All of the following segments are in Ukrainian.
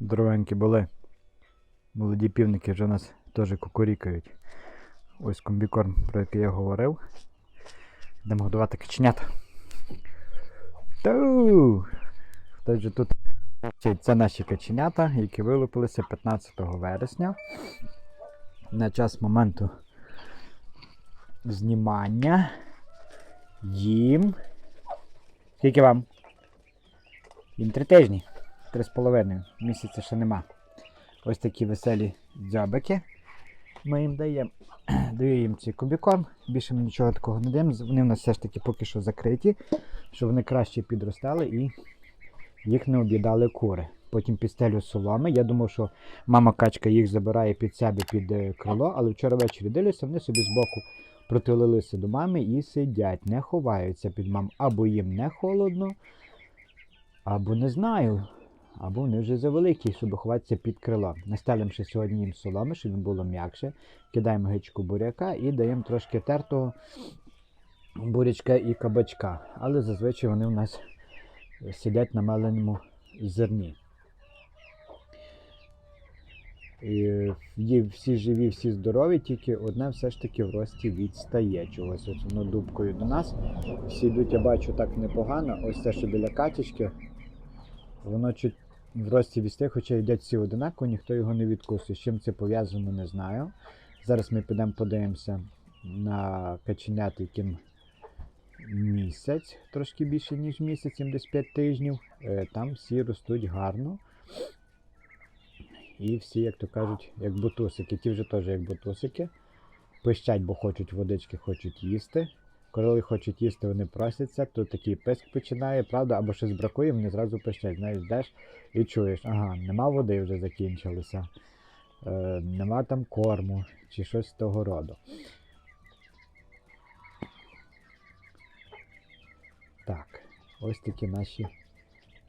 Здоровенькі були. Молоді півники вже нас теж кукурікають. Ось комбікорм, про який я говорив. Йдемо годувати каченят. Ту! Же тут. Це наші каченята, які вилупилися 15 вересня. На час моменту знімання. Їм. Скільки вам? Їм три тижні. Три з половиною. Місяця ще нема. Ось такі веселі дзьобики. Ми їм даємо. Даю їм цей кубікорм. Більше ми нічого такого не даємо. Вони в нас все ж таки поки що закриті, щоб вони краще підростали і їх не об'їдали кури. Потім підстелю соломи. Я думав, що мама качка їх забирає під себе під е, крило, але вчора ввечері дивлюся, вони собі збоку притулилися до мами і сидять, не ховаються під мам. Або їм не холодно, або не знаю. Або вони вже завеликі, щоб ховатися під крило. Настелимо ще сьогодні їм соломи, щоб їм було м'якше. Кидаємо гичку буряка і даємо трошки тертого бурячка і кабачка. Але зазвичай вони у нас сидять на меленому зерні. І всі живі, всі здорові, тільки одне все ж таки в рості відстає чогось. Ось воно дубкою до нас. Всі йдуть, я бачу, так непогано. Ось це, що біля качечки, воно чуть в рості відстає, хоча йдуть всі одинаково, ніхто його не відкусує. З чим це пов'язано, не знаю. Зараз ми підемо подивимося на каченят, яким місяць, трошки більше, ніж місяць, десь 5 тижнів. Е, Там всі ростуть гарно. І всі, як то кажуть, як бутусики. Ті вже теж як бутусики. Пищать, бо хочуть водички, хочуть їсти. Коли хочуть їсти, вони просяться, то такий писк починає, правда, або щось бракує, вони зразу пищать. Знаєш, йдеш і чуєш, ага, нема води вже закінчилося, е, нема там корму чи щось з того роду. Так, ось такі наші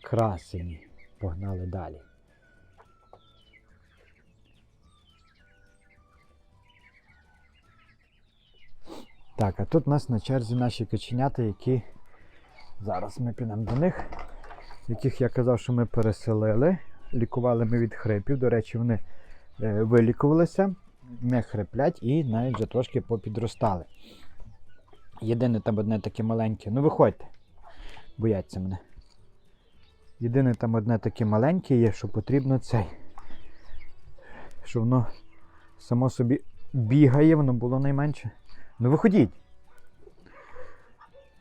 красені. Погнали далі. Так, а тут у нас на черзі наші каченята, які зараз ми підемо до них, яких я казав, що ми переселили. Лікували ми від хрипів. До речі, вони е, вилікувалися, не хриплять і навіть вже трошки попідростали. Єдине там одне таке маленьке. Ну виходьте, бояться мене. Єдине там одне таке маленьке є, що потрібно цей. Що воно само собі бігає, воно було найменше. Ну виходіть.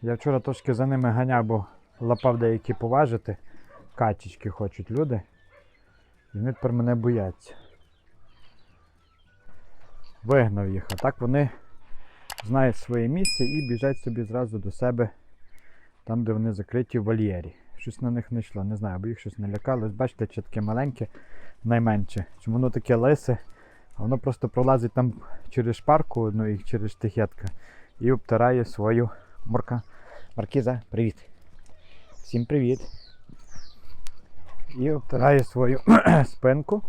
Я вчора трошки за ними ганяв, бо лапав деякі поважити. Качечки хочуть люди. І вони тепер мене бояться. Вигнав їх, а так вони знають своє місце і біжать собі зразу до себе там, де вони закриті в вольєрі. Щось на них не йшло, не знаю, бо їх щось не лякало. Бачите, чи таке маленьке, найменше. Чому воно таке лисе, воно просто пролазить там через шпарку одну і через штихетка і обтирає свою морка. Маркіза, привіт. Всім привіт. І обтирає свою спинку.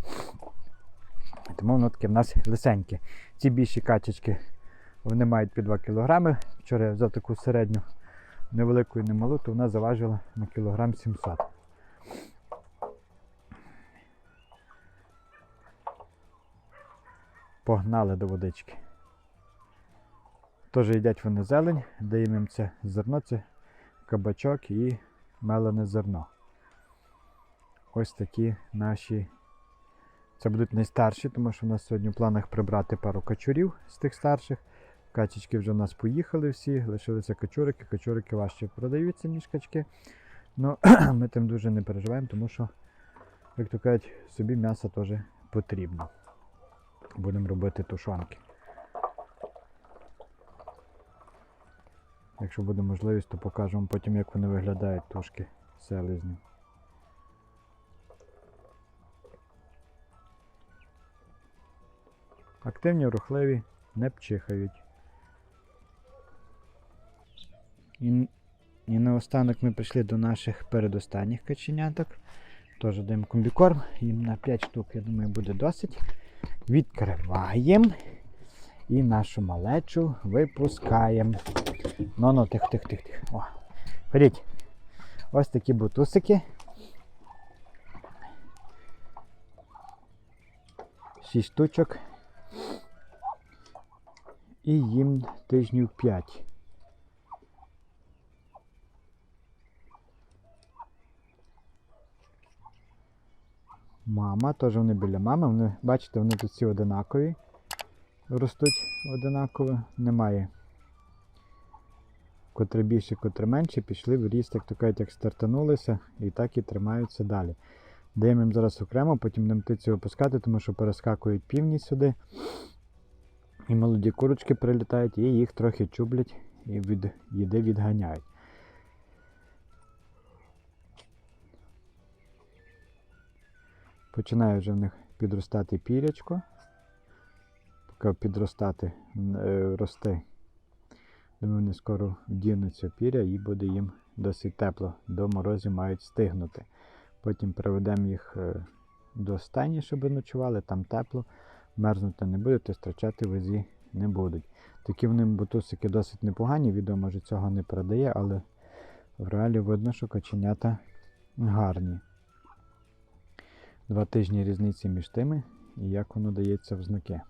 Тому воно таке в нас лисеньке. Ці більші качечки вони мають під 2 кг. Вчора я взяв таку середню невелику і немалу, то вона заважила на кілограм 700. Погнали до водички. Теж їдять вони зелень, даємо їм це зерно, це кабачок і мелене зерно. Ось такі наші. Це будуть найстарші, тому що в нас сьогодні в планах прибрати пару качурів з тих старших. Качечки вже в нас поїхали всі, лишилися качурики. Качурики важче продаються, ніж качки. Ну, ми тим дуже не переживаємо, тому що, як то кажуть, собі м'ясо теж потрібно. Будемо робити тушонки. Якщо буде можливість, то покажемо потім, як вони виглядають тушки селезні. Активні, рухливі, не пчихають. І, і наостанок ми прийшли до наших передостанніх каченяток. Теж даємо комбікорм, їм на 5 штук, я думаю, буде досить. Відкриваємо і нашу малечу випускаємо. Ну ну, тих, тих, тих, тих. О. Ходіть. Ось такі бутусики. 6 штучок. І їм тижнів 5. Мама, теж вони біля мами. Вони, бачите, вони тут всі одинакові. Ростуть одинаково. Немає. Котре більше, котре менше, пішли в ріст, як то як стартанулися, і так і тримаються далі. Даємо їм зараз окремо, потім будемо птиці випускати, тому що перескакують півні сюди. І молоді курочки прилітають, і їх трохи чублять і від їди відганяють. Починає вже в них підростати пірячко. Поки підростати е, росте. Думаю, вони скоро вдінуться піря і буде їм досить тепло. До морозів мають стигнути. Потім приведемо їх е, до стайні, щоб ночували, там тепло, мерзнути не будуть, і втрачати вазі не будуть. Такі в ним бутусики досить непогані, відео може цього не передає, але в реалі видно, що каченята гарні. Два тижні різниці між тими і як воно дається в знаки.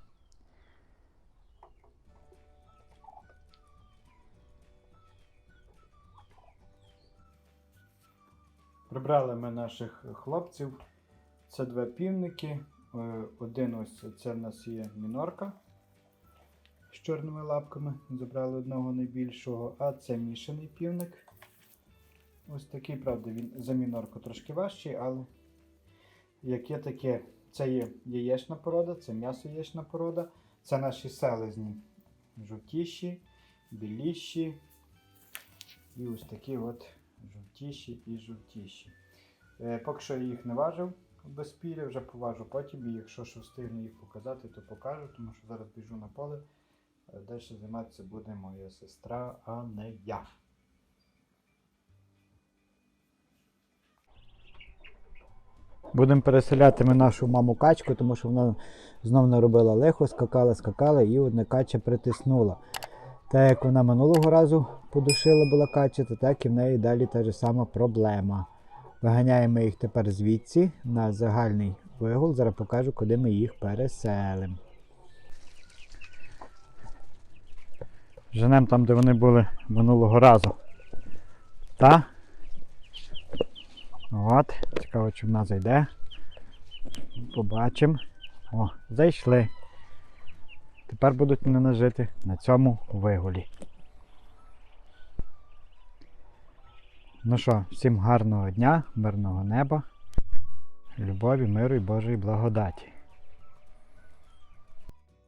Прибрали ми наших хлопців. Це два півники. Е, Один ось це в нас є мінорка з чорними лапками. Забрали одного найбільшого, а це мішаний півник. Ось такий, правда, він за мінорку трошки важчий, але як є таке, це є яєчна порода, це м'ясо яєчна порода, це наші селезні. Жовтіші, біліші. І ось такі от жовтіші і жовтіші. Е, поки що я їх не важив без піря, вже поважу потім. І якщо що встигну їх показати, то покажу, тому що зараз біжу на поле. Е, Далі займатися буде моя сестра, а не я. Будемо переселяти ми нашу маму качку, тому що вона знов не робила лихо, скакала, скакала і одна кача притиснула. Так як вона минулого разу подушила була кача, то так і в неї далі та ж сама проблема. Виганяємо їх тепер звідси на загальний вигул. Зараз покажу, куди ми їх переселимо. Женемо там, де вони були минулого разу. Та? От, цікаво, чи вона зайде. Побачимо. О, зайшли. Тепер будуть мене нажити на цьому вигулі. Ну що, всім гарного дня, мирного неба, любові, миру і Божої благодаті.